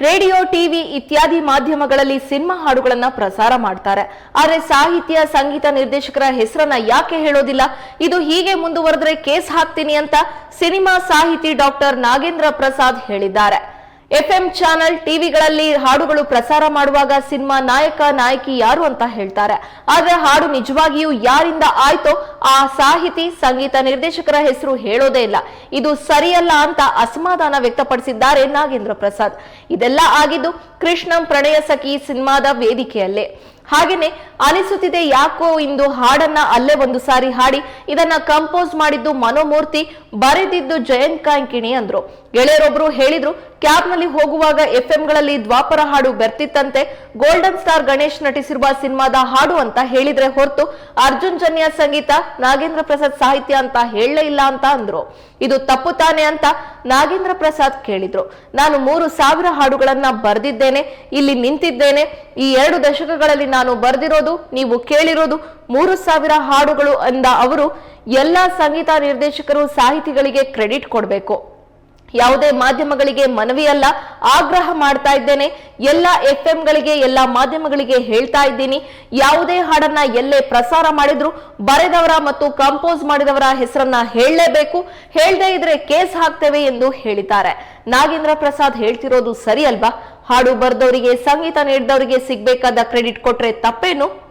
Radio, TV ಇತ್ಯಾದಿ ಮಾಧ್ಯಮಗಳಲ್ಲಿ cinema ಹಾಡುಗಳನ್ನ ಪ್ರಸಾರ ಮಾಡ್ತಾರೆ. ಆದರೆ ಸಾಹಿತ್ಯ, ಸಂಗೀತ ನಿರ್ದೇಶಕರ ಹೆಸರನ್ನ ಯಾಕೆ ಹೇಳೋದಿಲ್ಲ? ಇದು ಹೀಗೆ ಮುಂದುವರೆದ್ರೆ ಕೇಸ್ ಹಾಕ್ತೀನಿ ಅಂತ ಸಿನಿಮಾ ಸಾಹಿತಿ ಡಾಕ್ಟರ್ ನಾಗೇಂದ್ರ ಪ್ರಸಾದ್ ಹೇಳಿದ್ದಾರೆ. ಎಫ್ಎಂ ಚಾನೆಲ್ ಟಿವಿಗಳಲ್ಲಿ ಹಾಡುಗಳು ಪ್ರಸಾರ ಮಾಡುವಾಗ ಸಿನಿಮಾ ನಾಯಕ, ನಾಯಕಿ ಯಾರು ಅಂತ ಹೇಳ್ತಾರೆ. ಆದ್ರೆ ಹಾಡು ನಿಜವಾಗಿಯೂ ಯಾರಿಂದ ಆಯ್ತೋ ಆ ಸಾಹಿತಿ, ಸಂಗೀತ ನಿರ್ದೇಶಕರ ಹೆಸರು ಹೇಳೋದೇ ಇಲ್ಲ. ಇದು ಸರಿಯಲ್ಲ ಅಂತ ಅಸಮಾಧಾನ ವ್ಯಕ್ತಪಡಿಸಿದ್ದಾರೆ ನಾಗೇಂದ್ರ ಪ್ರಸಾದ್. ಇದೆಲ್ಲ ಆಗಿದ್ದು ಕೃಷ್ಣಂ ಪ್ರಣಯ ಸಖಿ ಸಿನಿಮಾದ ವೇದಿಕೆಯಲ್ಲೇ. ಹಾಗೇನೆ ಅನಿಸುತ್ತಿದೆ ಯಾಕೋ ಇಂದು ಹಾಡನ್ನ ಅಲ್ಲೇ ಒಂದು ಸಾರಿ ಹಾಡಿ ಇದನ್ನ ಕಂಪೋಸ್ ಮಾಡಿದ್ದು ಮನೋಮೂರ್ತಿ, ಬರೆದಿದ್ದು ಜಯಂತ್ ಕಾಂಕಿಣಿ ಅಂದ್ರು. ಗೆಳೆಯರೊಬ್ರು ಹೇಳಿದ್ರು ಕ್ಯಾಬ್ನಲ್ಲಿ ಹೋಗುವಾಗ ಎಫ್ಗಳಲ್ಲಿ ದ್ವಾಪರ ಹಾಡು ಬೆರ್ತಿತ್ತಂತೆ, ಗೋಲ್ಡನ್ ಸ್ಟಾರ್ ಗಣೇಶ್ ನಟಿಸಿರುವ ಸಿನಿಮಾದ ಹಾಡು ಅಂತ ಹೇಳಿದ್ರೆ ಹೊರತು ಅರ್ಜುನ್ ಜನ್ಯ ಸಂಗೀತ, ನಾಗೇಂದ್ರ ಪ್ರಸಾದ್ ಸಾಹಿತ್ಯ ಅಂತ ಹೇಳಲೇ ಇಲ್ಲ ಅಂತ ಅಂದ್ರು. ಇದು ತಪ್ಪು ತಾನೆ ಅಂತ ನಾಗೇಂದ್ರ ಪ್ರಸಾದ್ ಕೇಳಿದ್ರು. ನಾನು ಮೂರು ಸಾವಿರ ಹಾಡುಗಳನ್ನ ಬರೆದಿದ್ದೇನೆ, ಇಲ್ಲಿ ನಿಂತಿದ್ದೇನೆ, ಈ ಎರಡು ದಶಕಗಳಲ್ಲಿ ನಾನು ಬರೆದಿರೋದು, ನೀವು ಕೇಳಿರೋದು, ಮೂರು ಸಾವಿರ ಹಾಡುಗಳು ಅಂದ ಅವರು, ಎಲ್ಲಾ ಸಂಗೀತ ನಿರ್ದೇಶಕರು ಸಾಹಿತಿಗಳಿಗೆ ಕ್ರೆಡಿಟ್ ಕೊಡಬೇಕು. ಯಾವುದೇ ಮಾಧ್ಯಮಗಳಿಗೆ ಮನವಿ ಅಲ್ಲ, ಆಗ್ರಹ ಮಾಡ್ತಾ ಇದ್ದೇನೆ. ಎಲ್ಲ ಎಫ್ ಗಳಿಗೆ, ಎಲ್ಲ ಮಾಧ್ಯಮಗಳಿಗೆ ಹೇಳ್ತಾ ಇದ್ದೀನಿ. ಯಾವುದೇ ಹಾಡನ್ನ ಎಲ್ಲೇ ಪ್ರಸಾರ ಮಾಡಿದ್ರು ಬರೆದವರ ಮತ್ತು ಕಂಪೋಸ್ ಮಾಡಿದವರ ಹೆಸರನ್ನ ಹೇಳಲೇಬೇಕು. ಹೇಳದೇ ಇದ್ರೆ ಕೇಸ್ ಹಾಕ್ತೇವೆ ಎಂದು ಹೇಳಿದ್ದಾರೆ. ನಾಗೇಂದ್ರ ಪ್ರಸಾದ್ ಹೇಳ್ತಿರೋದು ಸರಿ ಅಲ್ವಾ ಹಾಡು ಬರೆದವರಿಗೆ, ಸಂಗೀತ ನೀಡಿದವರಿಗೆ ಸಿಗ್ಬೇಕಾದ ಕ್ರೆಡಿಟ್ ಕೊಟ್ರೆ ತಪ್ಪೇನು?